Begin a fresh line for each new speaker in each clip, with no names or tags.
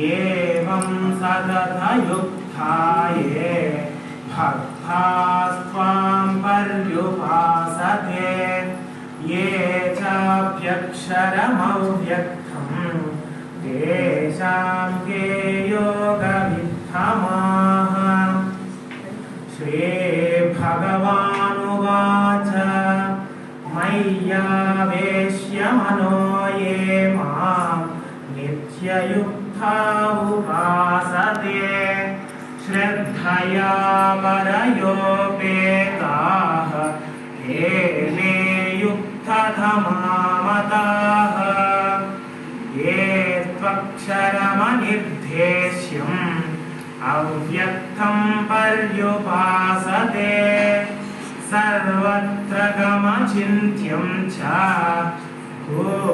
एवं सततयुक्ताये भक्तास्त्वां पर्युपासते। ये चाप्यक्षरमव्यक्तम् तेषां के योगविद्धमाः श्रीभगवानुवाच मय्यावेश्य मनो ये मां नित्ययुक्ता उपासते श्रद्धया परयोपेताः ते मे युक्ततमामताः ये त्वक्षरमनिर्देश्यम् अव्यक्तं पर्युपासते सर्वत्र गमचिन्त्यं च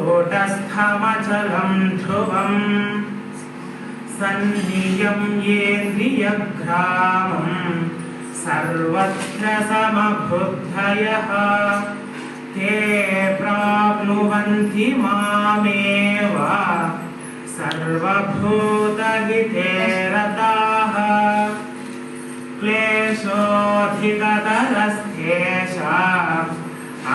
कूटस्थमचलं ध्रुवम् सन्नियं येन्द्रियग्रामम् सर्वत्र समबुद्धयः ते प्राप्नुवन्ति मामेव। सर्वभूतहिते रताः क्लेशोऽधिकतरस्तेषाम्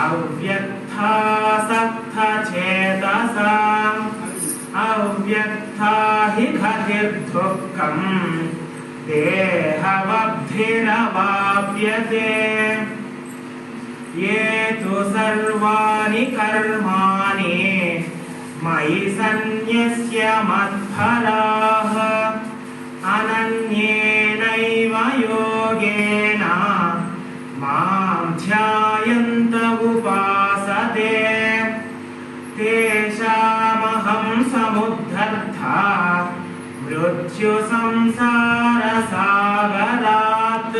अव्यक्तासक्तचेतसाम् अव्यक्ता हि गतिर्दुःखम् देहवद्भिरवाप्यते ये तु सर्वाणि कर्माणि मयि सन्न्यस्य मत्फलाः। अनन्येनैव योगेन मां ध्यायन्त उपासते मृत्युसंसारसागरात्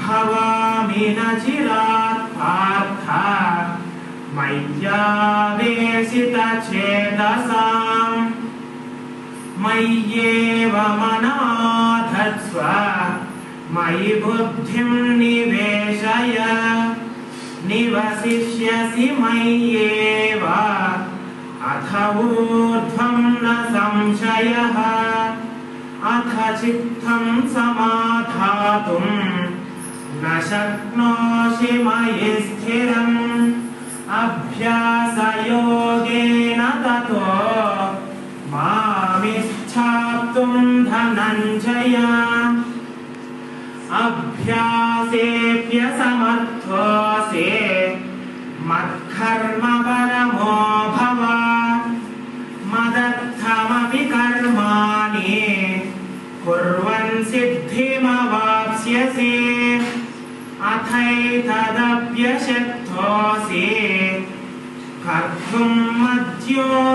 भवामि न चिरात् पार्थ मय्येव मनाधत्स्व मयि बुद्धिं निवेशय निवसिष्यसि मय्येव अथ ऊर्ध्वं न संशयः अथ चित्तं समाधातुं न शक्नोषि मयि स्थिरम्। अभ्यासयोगेन ततो मामिच्छाप्तुं धनञ्जय। अभ्यासेऽप्यसमर्थोऽसि मत्कर्म परमो सिद्धिमवाप्स्यसि अथैतदप्यशक्तोऽसि कर्तुं मद्योगमाश्रितः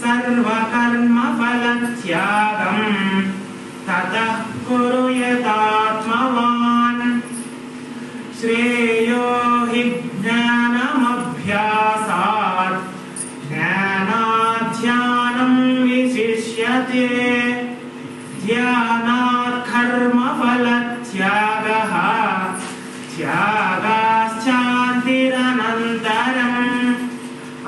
सर्वकर्मफलत्यागम् ततः कुरु यतात्मवान् श्रेयो त्यागाश्चान्तिरनन्तरम्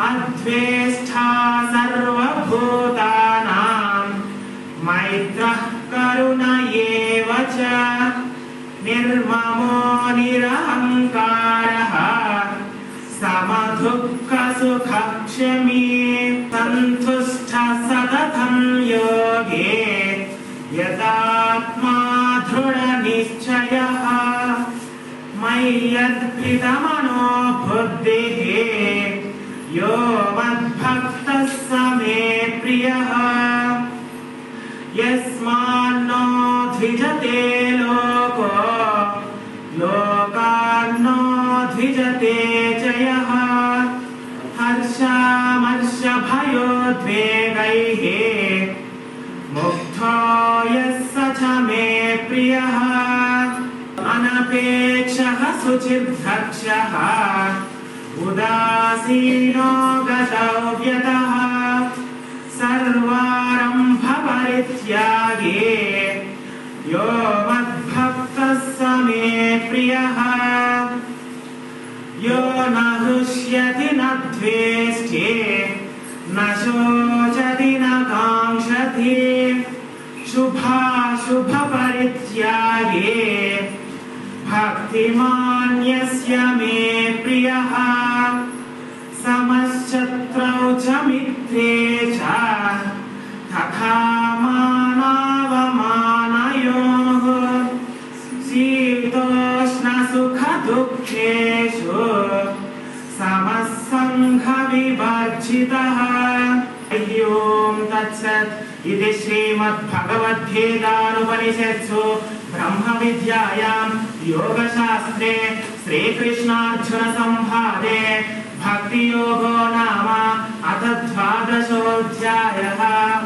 अद्वेष्टा सर्वभूतानां मैत्रः करुण एव च निर्ममो निरहङ्कारः समदुःखसुखक्षमी सन्तुष्टः यो मद्भक्तः स मे प्रियः। यस्मान्नो द्विजते लोको लोकान्नो द्विजते च यः उदासीनो गतव्यतः सर्वारम्भपरित्यागे यो मद्भक्तः स मे प्रियः। यो न हृष्यति न द्वेष्टे न शोच निरवधि शुभाशुभपरित्यागे भक्तिमान्यस्य मे प्रियः। समशत्रौ च मित्रे च तथा मानावमानयोः। शीतोष्णसुखदुःखेषु समः हरि ओम् तत्सत्। इति श्रीमद्भगवद्गीतानुपनिषत्सु ब्रह्मविद्यायां योगशास्त्रे श्रीकृष्णार्जुनसंवादे भक्तियोगो नाम अथ द्वादशोऽध्यायः